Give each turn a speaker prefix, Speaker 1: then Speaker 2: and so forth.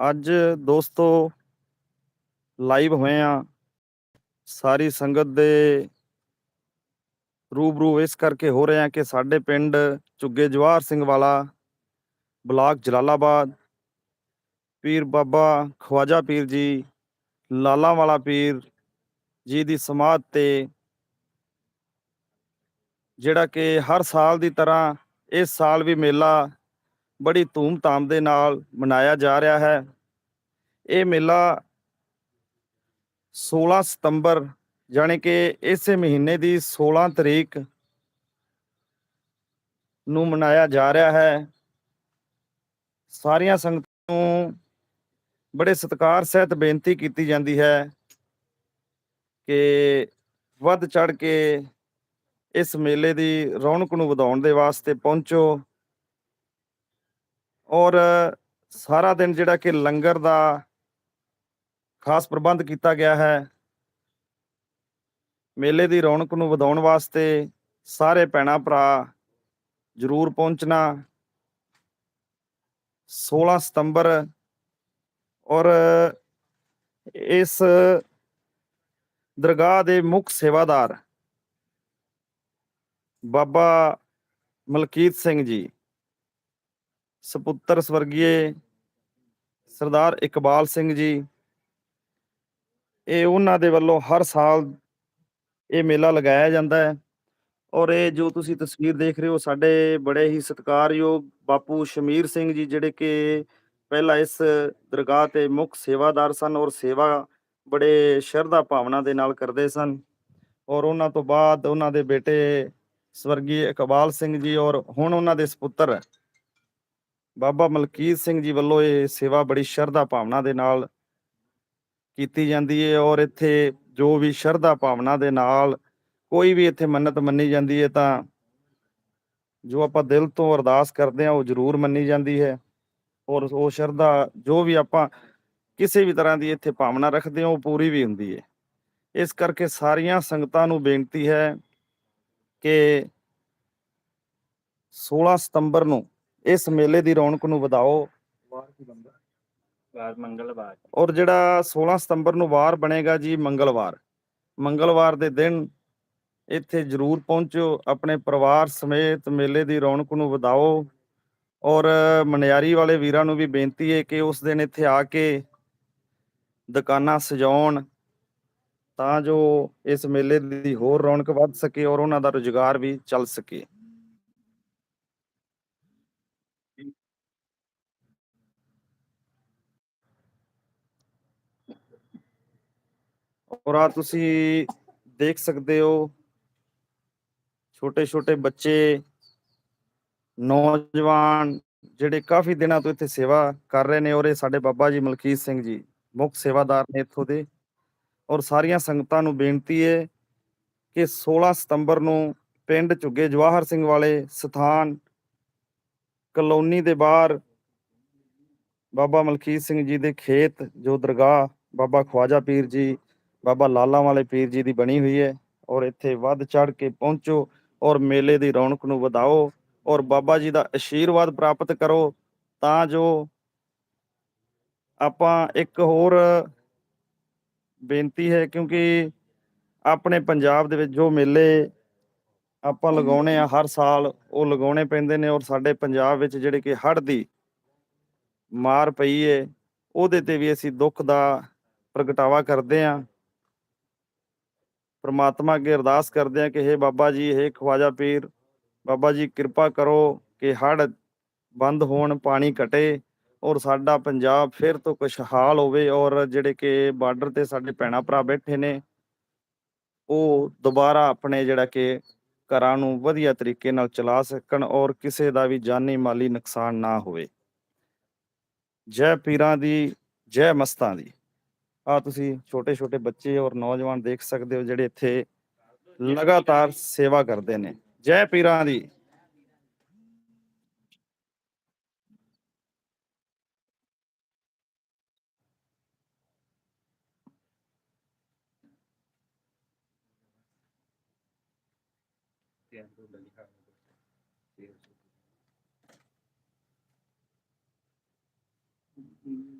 Speaker 1: ਅੱਜ ਦੋਸਤੋ ਲਾਈਵ ਹੋਏ ਆ ਸਾਰੀ ਸੰਗਤ ਦੇ ਰੂਬਰੂ ਇਸ ਕਰਕੇ ਹੋ ਰਹੇ ਆ ਕਿ ਸਾਡੇ ਪਿੰਡ ਝੁੱਗੇ ਜਵਾਹਰ ਸਿੰਘ ਵਾਲਾ ਬਲਾਕ ਜਲਾਲਾਬਾਦ, ਪੀਰ ਬਾਬਾ ਖਵਾਜਾ ਪੀਰ ਜੀ, ਲਾਲਾ ਵਾਲਾ ਪੀਰ ਜੀ ਦੀ ਸਮਾਧ ਤੇ ਜਿਹੜਾ ਕਿ ਹਰ ਸਾਲ ਦੀ ਤਰ੍ਹਾਂ ਇਸ ਸਾਲ ਵੀ ਮੇਲਾ ਬੜੀ ਧੂਮ-ਧਾਮ ਦੇ ਨਾਲ ਮਨਾਇਆ ਜਾ ਰਿਹਾ ਹੈ। ਇਹ ਮੇਲਾ 16 ਸਤੰਬਰ ਜਾਣੀ ਕਿ ਇਸੇ ਮਹੀਨੇ ਦੀ 16 ਤਰੀਕ ਨੂੰ ਮਨਾਇਆ ਜਾ ਰਿਹਾ ਹੈ। ਸਾਰੀਆਂ ਸੰਗਤਾਂ ਨੂੰ ਬੜੇ ਸਤਿਕਾਰ ਸਹਿਤ ਬੇਨਤੀ ਕੀਤੀ ਜਾਂਦੀ ਹੈ ਕਿ ਵੱਧ ਚੜ ਕੇ ਇਸ ਮੇਲੇ ਦੀ ਰੌਣਕ ਨੂੰ ਵਧਾਉਣ ਦੇ ਵਾਸਤੇ ਪਹੁੰਚੋ। ਔਰ ਸਾਰਾ ਦਿਨ ਜਿਹੜਾ ਕਿ ਲੰਗਰ ਦਾ ਖਾਸ ਪ੍ਰਬੰਧ ਕੀਤਾ ਗਿਆ ਹੈ, ਮੇਲੇ ਦੀ ਰੌਣਕ ਨੂੰ ਵਧਾਉਣ ਵਾਸਤੇ ਸਾਰੇ ਭੈਣਾਂ ਭਰਾ ਜ਼ਰੂਰ ਪਹੁੰਚਣਾ। 16 ਸਤੰਬਰ ਔਰ ਇਸ ਦਰਗਾਹ ਦੇ ਮੁੱਖ ਸੇਵਾਦਾਰ ਬਾਬਾ ਮਲਕੀਤ ਸਿੰਘ ਜੀ ਸਪੁੱਤਰ ਸਵਰਗੀਏ ਸਰਦਾਰ ਇਕਬਾਲ ਸਿੰਘ ਜੀ, ਇਹ ਉਹਨਾਂ ਦੇ ਵੱਲੋਂ ਹਰ ਸਾਲ ਇਹ ਮੇਲਾ ਲਗਾਇਆ ਜਾਂਦਾ ਹੈ ਔਰ ਇਹ ਜੋ ਤੁਸੀਂ ਤਸਵੀਰ ਦੇਖ ਰਹੇ ਹੋ, ਸਾਡੇ ਬੜੇ ਹੀ ਸਤਿਕਾਰਯੋਗ ਬਾਪੂ ਸ਼ਮੀਰ ਸਿੰਘ ਜੀ, ਜਿਹੜੇ ਕਿ ਪਹਿਲਾਂ ਇਸ ਦਰਗਾਹ ਤੇ ਮੁੱਖ ਸੇਵਾਦਾਰ ਸਨ ਔਰ ਸੇਵਾ ਬੜੇ ਸ਼ਰਧਾ ਭਾਵਨਾ ਦੇ ਨਾਲ ਕਰਦੇ ਸਨ ਔਰ ਉਹਨਾਂ ਤੋਂ ਬਾਅਦ ਉਹਨਾਂ ਦੇ ਬੇਟੇ ਸਵਰਗੀ ਇਕਬਾਲ ਸਿੰਘ ਜੀ ਔਰ ਹੁਣ ਉਹਨਾਂ ਦੇ ਸੁਪੁੱਤਰ ਬਾਬਾ ਮਲਕੀਤ ਸਿੰਘ ਜੀ ਵੱਲੋਂ ਇਹ ਸੇਵਾ ਬੜੀ ਸ਼ਰਧਾ ਭਾਵਨਾ ਦੇ ਨਾਲ ਕੀਤੀ ਜਾਂਦੀ ਹੈ ਔਰ ਇੱਥੇ ਜੋ ਵੀ ਸ਼ਰਧਾ ਭਾਵਨਾ ਦੇ ਨਾਲ ਕੋਈ ਵੀ ਇੱਥੇ ਮੰਨਤ ਮੰਨੀ ਜਾਂਦੀ ਹੈ ਤਾਂ ਜੋ ਆਪਾਂ ਦਿਲ ਤੋਂ ਅਰਦਾਸ ਕਰਦੇ ਹਾਂ ਉਹ ਜ਼ਰੂਰ ਮੰਨੀ ਜਾਂਦੀ ਹੈ ਔਰ ਉਹ ਸ਼ਰਧਾ ਜੋ ਵੀ ਆਪਾਂ ਕਿਸੇ ਵੀ ਤਰ੍ਹਾਂ ਦੀ ਇੱਥੇ ਭਾਵਨਾ ਰੱਖਦੇ ਹਾਂ ਉਹ ਪੂਰੀ ਵੀ ਹੁੰਦੀ ਹੈ ਇਸ ਕਰਕੇ ਸਾਰੀਆਂ ਸੰਗਤਾਂ ਨੂੰ ਬੇਨਤੀ ਹੈ ਕਿ 16 ਸਤੰਬਰ ਨੂੰ ਇਸ ਮੇਲੇ ਦੀ ਰੌਣਕ ਨੂੰ ਵਧਾਓ।
Speaker 2: ਵਾਰ ਮੰਗਲਵਾਰ।
Speaker 1: ਔਰ ਜਿਹੜਾ 16 ਸਤੰਬਰ ਨੂੰ ਵਾਰ ਬਣੇਗਾ ਜੀ ਮੰਗਲਵਾਰ। ਮੰਗਲਵਾਰ ਦੇ ਦਿਨ ਇੱਥੇ ਜ਼ਰੂਰ ਪਹੁੰਚੋ ਆਪਣੇ ਪਰਿਵਾਰ ਸਮੇਤ ਮੇਲੇ ਦੀ ਰੌਣਕ ਨੂੰ ਵਧਾਓ। ਔਰ ਮਨਿਆਰੀ ਵਾਲੇ ਵੀਰਾਂ ਨੂੰ ਵੀ ਬੇਨਤੀ ਹੈ ਕਿ ਉਸ ਦਿਨ ਇੱਥੇ ਆ ਕੇ ਦੁਕਾਨਾਂ ਸਜਾਉਣ ਤਾਂ ਜੋ ਇਸ ਮੇਲੇ ਦੀ ਹੋਰ ਰੌਣਕ ਵੱਧ ਸਕੇ ਔਰ ਉਹਨਾਂ ਦਾ ਰੁਜ਼ਗਾਰ ਵੀ ਚੱਲ ਸਕੇ। ਔਰ ਆ ਤੁਸੀਂ ਦੇਖ ਸਕਦੇ ਹੋ ਛੋਟੇ ਛੋਟੇ ਬੱਚੇ, ਨੌਜਵਾਨ ਜਿਹੜੇ ਕਾਫੀ ਦਿਨਾਂ ਤੋਂ ਇੱਥੇ ਸੇਵਾ ਕਰ ਰਹੇ ਨੇ ਔਰ ਇਹ ਸਾਡੇ ਬਾਬਾ ਜੀ ਮਲਕੀਤ ਸਿੰਘ ਜੀ ਮੁੱਖ ਸੇਵਾਦਾਰ ਨੇ ਇੱਥੋਂ ਦੇ ਔਰ ਸਾਰੀਆਂ ਸੰਗਤਾਂ ਨੂੰ ਬੇਨਤੀ ਹੈ ਕਿ 16 ਸਤੰਬਰ ਨੂੰ ਪਿੰਡ ਝੁੱਗੇ ਜਵਾਹਰ ਸਿੰਘ ਵਾਲੇ ਸਥਾਨ ਕਲੋਨੀ ਦੇ ਬਾਹਰ ਬਾਬਾ ਮਲਕੀਤ ਸਿੰਘ ਜੀ ਦੇ ਖੇਤ, ਜੋ ਦਰਗਾਹ ਬਾਬਾ ਖਵਾਜਾ ਪੀਰ ਜੀ ਬਾਬਾ ਲਾਲਾ ਵਾਲੇ ਪੀਰ ਜੀ ਦੀ ਬਣੀ ਹੋਈ ਹੈ ਔਰ ਇੱਥੇ ਵੱਧ ਚੜ ਕੇ ਪਹੁੰਚੋ ਔਰ ਮੇਲੇ ਦੀ ਰੌਣਕ ਨੂੰ ਵਧਾਓ ਔਰ ਬਾਬਾ ਜੀ ਦਾ ਆਸ਼ੀਰਵਾਦ ਪ੍ਰਾਪਤ ਕਰੋ ਤਾਂ ਜੋ ਆਪਾਂ ਇੱਕ ਹੋਰ ਬੇਨਤੀ ਹੈ ਕਿਉਂਕਿ ਆਪਣੇ ਪੰਜਾਬ ਦੇ ਵਿੱਚ ਜੋ ਮੇਲੇ ਆਪਾਂ ਲਗਾਉਣੇ ਆ ਹਰ ਸਾਲ ਉਹ ਲਗਾਉਣੇ ਪੈਂਦੇ ਨੇ ਔਰ ਸਾਡੇ ਪੰਜਾਬ ਵਿੱਚ ਜਿਹੜੇ ਕਿ ਹੜ੍ਹ ਦੀ ਮਾਰ ਪਈ ਏ, ਉਹਦੇ ਤੇ ਵੀ ਅਸੀਂ ਦੁੱਖ ਦਾ ਪ੍ਰਗਟਾਵਾ ਕਰਦੇ ਆਂ। ਪ੍ਰਮਾਤਮਾ ਅੱਗੇ ਅਰਦਾਸ ਕਰਦੇ ਆਂ ਕਿ हे ਬਾਬਾ ਜੀ हे ਖਵਾਜਾ ਪੀਰ, ਬਾਬਾ ਜੀ ਕਿਰਪਾ ਕਰੋ ਕਿ ਹੜ੍ਹ ਬੰਦ ਹੋਣ, ਪਾਣੀ ਘਟੇ ਔਰ ਸਾਡਾ ਪੰਜਾਬ ਫਿਰ ਤੋਂ ਖੁਸ਼ਹਾਲ ਹੋਵੇ ਔਰ ਜਿਹੜੇ ਕਿ ਬਾਰਡਰ ਤੇ ਸਾਡੇ ਭੈਣਾ ਭਰਾ ਬੈਠੇ ਨੇ, ਉਹ ਦੁਬਾਰਾ ਆਪਣੇ ਜਿਹੜਾ ਕਿ ਘਰਾਂ ਨੂੰ ਵਧੀਆ ਤਰੀਕੇ ਨਾਲ ਚਲਾ ਸਕਣ ਔਰ ਕਿਸੇ ਦਾ ਵੀ ਜਾਨੀ ਮਾਲੀ ਨੁਕਸਾਨ ਨਾ ਹੋਵੇ। ਜੈ ਪੀਰਾਂ ਦੀ, ਜੈ ਮਸਤਾਂ ਦੀ। ਆ ਤੁਸੀਂ ਛੋਟੇ ਛੋਟੇ ਬੱਚੇ ਔਰ ਨੌਜਵਾਨ ਦੇਖ ਸਕਦੇ ਹੋ ਜਿਹੜੇ ਇੱਥੇ ਲਗਾਤਾਰ ਸੇਵਾ ਕਰਦੇ ਨੇ ਜੈ ਪੀਰਾਂ ਦੀ Mm-hmm.